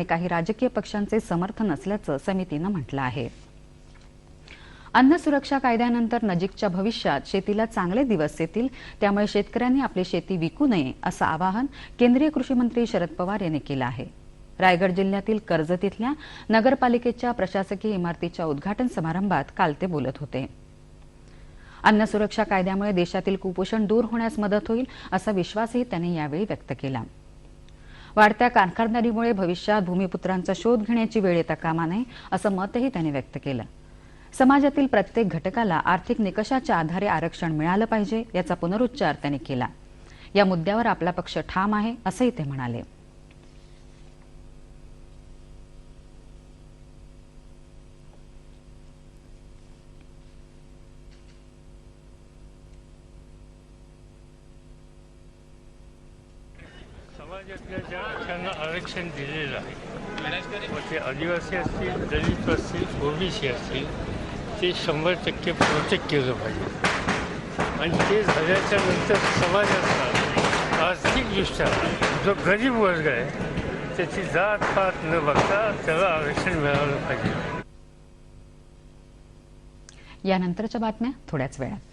आणि काही राजकीय पक्षांचे समर्थन असल्याचं समितीनं म्हटलं आहे. अन्न सुरक्षा कायद्यानंतर नजीकच्या भविष्यात शेतीला चांगले दिवस येतील त्यामुळे शेतकऱ्यांनी आपली शेती विकू नये असं आवाहन केंद्रीय कृषी मंत्री शरद पवार यांनी केलं आहे. रायगड जिल्ह्यातील कर्जत इथल्या नगरपालिकेच्या प्रशासकीय इमारतीच्या उद्घाटन समारंभात काल ते बोलत होते. अन्न सुरक्षा कायद्यामुळे देशातील कुपोषण दूर होण्यास मदत होईल असा विश्वासही त्यांनी यावेळी व्यक्त केला. वाढत्या कारखानदारीमुळे भविष्यात भूमिपुत्रांचा शोध घेण्याची वेळ येता कामा नये असं मतही त्यांनी व्यक्त केलं. समाजातील प्रत्येक घटकाला आर्थिक निकषाच्या आधारे आरक्षण मिळालं पाहिजे याचा पुनरुच्चार त्यांनी केला. या मुद्द्यावर आपला पक्ष ठाम आहे असंही ते म्हणाले. समाजातल्या ज्या त्यांना आरक्षण दिलेलं आहे. मग ते आदिवासी असतील दलित असतील ओबीसी असतील ते शंभर टक्के प्रोटेक्ट केलं पाहिजे. आणि ते झाल्याच्यानंतर समाजातला आर्थिकदृष्ट्या जो गरीब वर्ग आहे त्याची जात पात न बघता त्याला आरक्षण मिळालं पाहिजे. यानंतरच्या बातम्या थोड्याच वेळात.